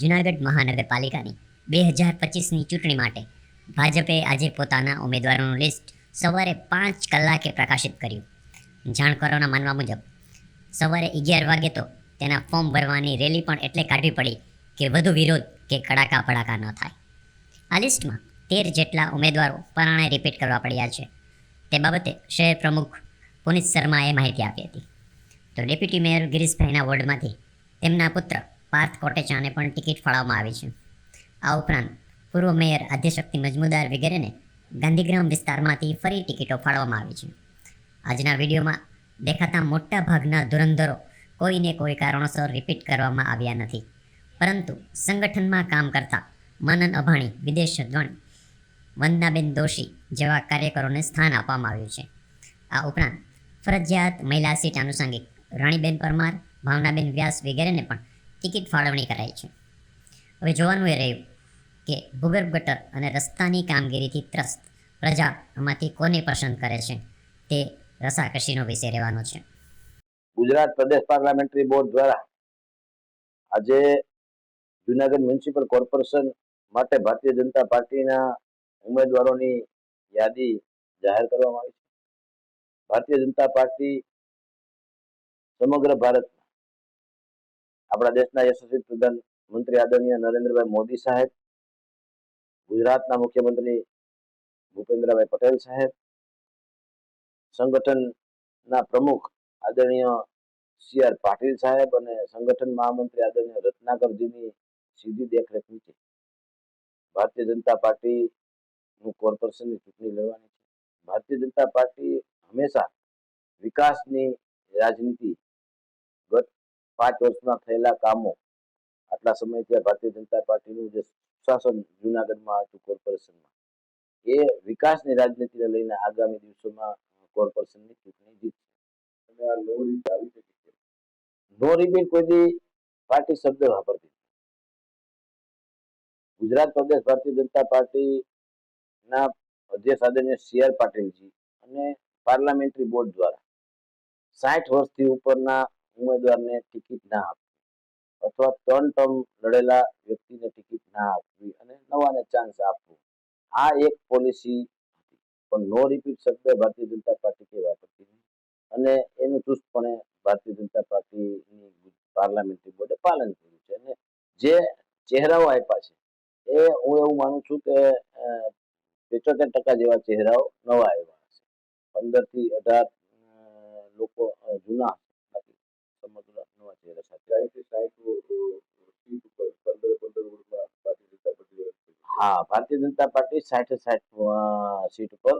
જૂનાગઢ મહાનગરપાલિકાની બે હજાર પચીસની ચૂંટણી માટે ભાજપે આજે પોતાના ઉમેદવારોનું લિસ્ટ સવારે પાંચ કલાકે પ્રકાશિત કર્યું. જાણકારોના માનવા મુજબ સવારે અગિયાર વાગે તો તેના ફોર્મ ભરવાની રેલી પણ એટલે કાઢવી પડી કે વધુ વિરોધ કે કડાકા ભડાકા ન થાય. આ લિસ્ટમાં તેર જેટલા ઉમેદવારો પરાણે રિપીટ કરવા પડ્યા છે. તે બાબતે શહેર પ્રમુખ પુનિત શર્માએ માહિતી આપી હતી. તો ડેપ્યુટી મેયર ગિરીશભાઈના વોર્ડમાંથી તેમના પુત્ર પાર્થ કોટેચાને પણ ટિકિટ ફાળવવામાં આવી છે. આ ઉપરાંત, પૂર્વ મેયર, આદ્યશક્તિ મજમુદાર વગેરેને ગાંધીગ્રામ વિસ્તારમાંથી ફરી ટિકિટો ફાળવવામાં આવી છે. આજના વિડીયોમાં દેખાતા મોટા ભાગના ધુરંધરો કોઈને કોઈ કારણોસર રિપીટ કરવામાં આવ્યા નથી. પરંતુ સંગઠનમાં કામ કરતા મનન અભાણી, વિદેશ અગ્રણી વંદનાબેન દોશી જેવા કાર્યકરોને સ્થાન આપવામાં આવ્યું છે. આ ઉપરાંત, ફરજિયાત મહિલા સીટ આનુષંગિક રાણીબેન પરમાર, ભાવનાબેન વ્યાસ વગેરેને પણ ટિકિટ ફાળવણી કરાઈ છે. હવે જોવાનું એ રહ્યું કે ભૂગર્ભ ગટર અને રસ્તાની કામગીરીથી ત્રસ્ત પ્રજા આમાંથી કોને પસંદ કરે છે તે રસાકસીનો વિષય રહેવાનો છે. ગુજરાત પ્રદેશ પાર્લામેન્ટરી બોર્ડ દ્વારા આજે જુનાગઢ મ્યુનિસિપલ કોર્પોરેશન માટે ભારતીય જનતા પાર્ટીના ઉમેદવારોની યાદી જાહેર કરવામાં આવી છે. ભારતીય જનતા પાર્ટી સમગ્ર ભારતમાં આપણા દેશના યશસ્વી પ્રધાનમંત્રી આદરણીય નરેન્દ્રભાઈ મોદી સાહેબ, ગુજરાતના મુખ્યમંત્રી ભૂપેન્દ્રભાઈ પટેલ સાહેબ, સંગઠનના પ્રમુખ આદરણીય સી આર પાટીલ સાહેબ અને સંગઠન મહામંત્રી આદરણીય રત્નાકરજીની સીધી દેખરેખ નીચે. ભારતીય જનતા પાર્ટીનું કોર્પોરેશનની ચૂંટણી લેવાની છે. ભારતીય જનતા પાર્ટી હંમેશા વિકાસની રાજનીતિ પાંચ વર્ષમાં થયેલા કામો આટલા સમયથી ભારતીય જનતા પાર્ટીનું જે શાસન જુનાગઢમાં હતું કોર્પોરેશનમાં, એ વિકાસની રાજનીતિને લઈને આગામી દિવસોમાં કોર્પોરેશનની ચૂંટણી જીતશે. અને આ નો રિપીટ કોઈ પાર્ટી શબ્દ વાપરતી ગુજરાત પ્રદેશ ભારતીય જનતા પાર્ટી ના અધ્યક્ષ આદરણીય સી આર પાટીલજી અને પાર્લામેન્ટરી બોર્ડ દ્વારા સાઠ વર્ષથી ઉપરના ઉમેદવારને ટિકિટ ના આપવી. અથવા ત્રણ ટર્મ લડેલા વ્યક્તિને ટિકિટ ના આપવી અને નવાને ચાન્સ આપવો. આ એક પોલિસી પણ નો રિપીટ શબ્દ ભારતીય જનતા પાર્ટી કે વાપરતી નહીં. અને એનું ચુસ્તપણે ભારતીય જનતા પાર્ટીની પાર્લામેન્ટરી બોર્ડે પાલન કર્યું છે. અને જે ચહેરાઓ આપ્યા છે, એ હું એવું માનું છું કે પેચોતેર ટકા જેવા ચહેરાઓ નવા આવ્યા હશે. પંદરથી અઢાર લોકો જૂના હશે બાકી સમગ્ર નવા ચહેરા સાથે હા ભારતીય જનતા પાર્ટી સાઠે સાઠ સીટ ઉપર